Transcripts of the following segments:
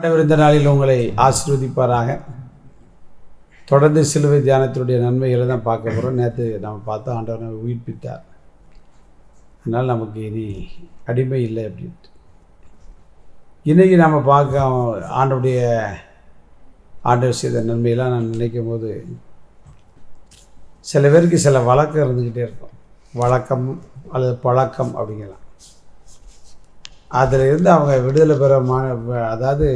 ஆண்டவர் இந்த நாளில் உங்களை ஆசீர்வதிப்பாராக. தொடர்ந்து சிலுவை தியானத்தினுடைய நன்மைகளை தான் பார்க்க போகிறோம் நேற்று நம்ம பார்த்தோம் ஆண்டவர் நம்ம உயிர்ப்பித்தார். அதனால் நமக்கு இனி அடிமை இல்லை அப்படின்ட்டு. இன்றைக்கி நம்ம பார்க்க ஆண்டவுடைய ஆண்டவர் செய்த நன்மையெல்லாம் நான் நினைக்கும் போது சில பேருக்கு சில வழக்கம் இருந்துக்கிட்டே இருக்கும். வழக்கம் அல்லது பழக்கம் அப்படிங்கலாம். அதில் இருந்து அவங்க விடுதலை பெற மா அதாவது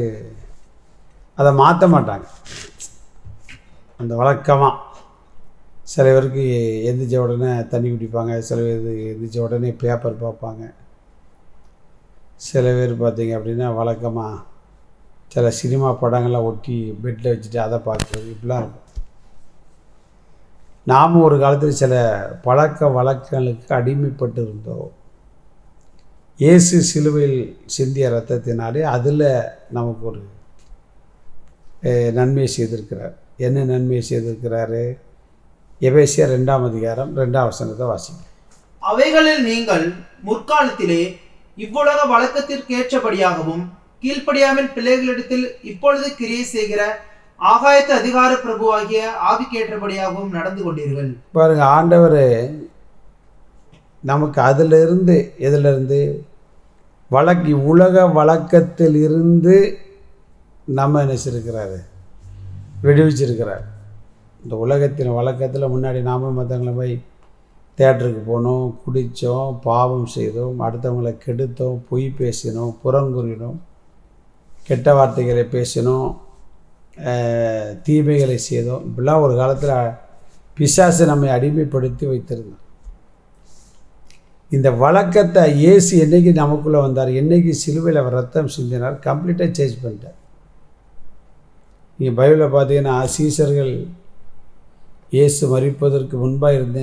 அதை மாற்ற மாட்டாங்க. அந்த வழக்கமாக சில பேருக்கு எந்திரிச்ச உடனே தண்ணி குடிப்பாங்க சில பேர் எந்திரிச்ச உடனே பேப்பர் பார்ப்பாங்க. சில பேர் பார்த்திங்க அப்படின்னா வழக்கமாக சில சினிமா படங்கள்லாம் ஒட்டி பெட்டில் வச்சுட்டு அதை பார்க்குறது இப்படிலாம் இருக்கும். நாம் ஒரு காலத்தில் சில பழக்க வழக்கங்களுக்கு அடிமைப்பட்டு இருந்தோம் இயேசு சிலுவையில் சிந்திய ரத்தத்தினாலே அதில் நமக்கு ஒரு அஹ், நன்மையை செய்திருக்கிறார். என்ன நன்மையை செய்திருக்கிறாரு? எபேசியா ரெண்டாம் அதிகாரம் ரெண்டாம் வசனத்தை வாசிங்க. அவைகளில் நீங்கள் முற்காலத்திலே இவ்வுலக வழக்கத்திற்கேற்றபடியாகவும் கீழ்ப்படியாமல் பிள்ளைகளிடத்தில் இப்பொழுது கிரியை செய்கிற ஆகாயத்து அதிகார பிரபுவாகிய ஆவிக்கேற்றபடியாகவும் நடந்து கொண்டீர்கள். பாருங்க ஆண்டவர் நமக்கு அதிலிருந்து எதிலிருந்து வழக்கு உலக வழக்கத்தில் இருந்து நம்ம நினச்சிருக்கிறாரு விடுவிச்சிருக்கிறார். இந்த உலகத்தின் வழக்கத்தில் முன்னாடி நாம மற்றவங்களை போய் தேட்டருக்கு போனோம் குடித்தோம் பாவம் செய்தோம் அடுத்தவங்களை கெடுத்தோம் பொய் பேசினோம் புறங்குறினோம் கெட்ட வார்த்தைகளை பேசினோம் தீமைகளை செய்தோம். இப்படிலாம் ஒரு காலத்தில் பிசாசு நம்மை அடிமைப்படுத்தி வைத்திருந்தோம் இந்த வழக்கத்தை ஏசி என்னைக்கு நமக்குள்ளே வந்தார் என்னைக்கு சிலுவையில் அவர் ரத்தம் சிந்தினார் கம்ப்ளீட்டாக சேஞ்ச் பண்ணிட்டார். நீங்கள் பைபிளில் பார்த்தீங்கன்னா சீசர்கள் இயேசு மறிப்பதற்கு முன்பாக இருந்த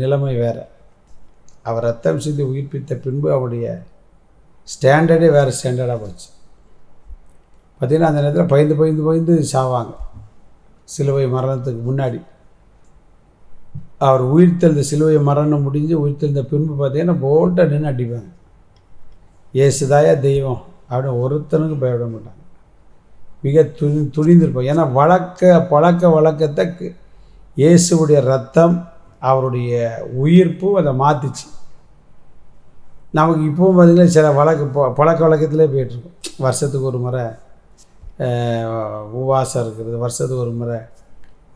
நிலைமை வேறு. அவர் ரத்தம் சிந்தி உயிர்ப்பித்த பின்பு அவருடைய ஸ்டாண்டர்டே வேறு ஸ்டாண்டர்டாக போச்சு. பார்த்தீங்கன்னா அந்த நேரத்தில் பயந்து பயந்து பயந்து சாவாங்க. சிலுவை மரணத்துக்கு முன்னாடி. அவர் உயிர்த்தெழுந்த சிலுவை மரணம் முடிஞ்சு உயிர்த்தெழுந்த பின்பு பார்த்தீங்கன்னா போல்ட்டாக நின்று அடிப்பாங்க. ஏசுதாயா தெய்வம் அப்படின்னு ஒருத்தனுக்கு பயப்பட மாட்டாங்க. மிக துணி துணிந்திருப்போம் ஏன்னா வழக்க பழக்க வழக்கத்தை இயேசுடைய ரத்தம் அவருடைய உயிர்ப்பு அதை மாற்றிச்சு நமக்கு இப்போவும் பார்த்திங்கன்னா சில வழக்கு பழக்க வழக்கத்திலே போயிட்டுருக்கோம். வருஷத்துக்கு ஒரு முறை அஹ், உபவாசம் இருக்கிறது வருஷத்துக்கு ஒரு முறை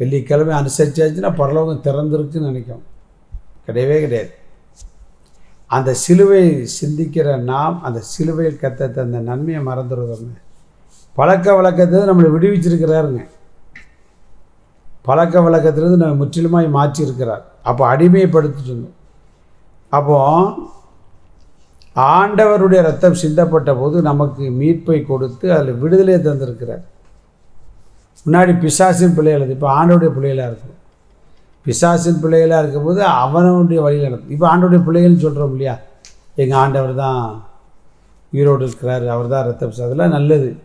வெள்ளிக்கிழமை அனுசரிச்சாச்சுன்னா பரலோகம் திறந்துருக்குன்னு நினைக்கும். கிடையவே கிடையாது. அந்த சிலுவை சிந்திக்கிற நாம் அந்த சிலுவையில் கத்த தந்த நன்மையை மறந்துடுறோமே. பழக்க வழக்கத்தை நம்மளை விடுவிச்சிருக்கிறாருங்க. பழக்க வழக்கத்திலிருந்து நம்ம முற்றிலுமாய் மாற்றியிருக்கிறார். அப்போ அடிமைப்படுத்திட்டு இருந்தோம் அப்போ ஆண்டவருடைய ரத்தம் சிந்தப்பட்ட போது நமக்கு மீட்பை கொடுத்து அதில் விடுதலையை தந்திருக்கிறார். முன்னாடி பிசாசின் பிள்ளைகள் இப்போ ஆண்டோடைய பிள்ளைகளாக இருக்கும் பிசாசின் பிள்ளைகளாக இருக்கும்போது அவனுடைய வழியில் நடக்கும். இப்போ ஆண்டோடைய பிள்ளைகள்னு சொல்கிறோம் இல்லையா? எங்கள் ஆண்டவர் தான் உயிரோடு இருக்கிறார். அவர் தான் ரத்தம் சிந்த- அதெல்லாம் நல்லது.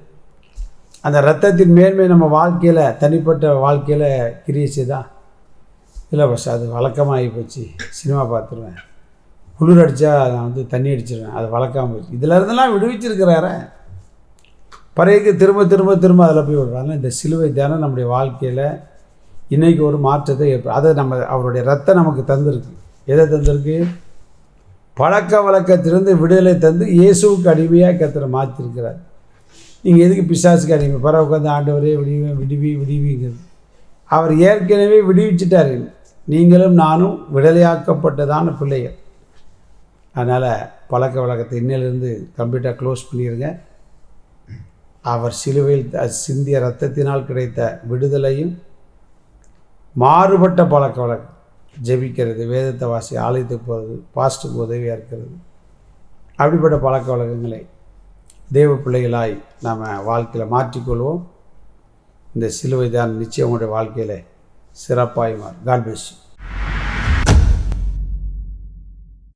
அந்த ரத்தத்தின் மேன்மை நம்ம வாழ்க்கையில் தனிப்பட்ட வாழ்க்கையில் கிரியை தான் இல்லை பஸ் அது வழக்கமாகி போச்சு. சினிமா பார்த்துருவேன். குளிர் அடித்தா நான் வந்து தண்ணி அடிச்சிருவேன். அது வழக்கமாக போச்சு. இதில் இருந்தெல்லாம் விடுவிச்சிருக்கிறாரே. பிறகு திரும்ப திரும்ப திரும்ப அதில் போய் விடுறாங்க. இந்த சிலுவை தியானம் நம்முடைய வாழ்க்கையில் இன்றைக்கி ஒரு மாற்றத்தை ஏற்படும் அதை நம்ம அவருடைய ரத்தம் நமக்கு தந்திருக்கு. எதை தந்திருக்கு? பழக்க வழக்கத்திலிருந்து விடுதலை தந்து இயேசுவுக்கு அடிமையாக கத்திர மாற்றிருக்கிறார். நீங்கள் எதுக்கு பிசாசுக்கு அடிமை? பற உட்காந்து ஆண்டவரே விடுவி விடுவி விடுவிங்கிறது. அவர் ஏற்கனவே விடுவிச்சிட்டார். நீங்களும் நானும் விடுதலையாக்கப்பட்டதான பிள்ளைகள். அதனால் பழக்க வழக்கத்தை இன்னிலிருந்து கம்ப்ளீட்டாக க்ளோஸ் பண்ணிடுங்க அவர் சிலுவையில் சிந்திய ரத்தத்தினால் கிடைத்த விடுதலையும் மாறுபட்ட பழக்க வழக்கம் ஜெபிக்கிறது. வேதத்தை வாசி ஆலயத்துக்கு போகிறது பாஸ்ட்டுக்கு உதவியாக இருக்கிறது. அப்படிப்பட்ட பழக்க வழக்கங்களை தேவ பிள்ளைகளாய் நாம் வாழ்க்கையில் மாற்றிக்கொள்வோம். இந்த சிலுவை தான் நிச்சயம் உங்களுடைய வாழ்க்கையில் சிறப்பாய் மாறும். God bless you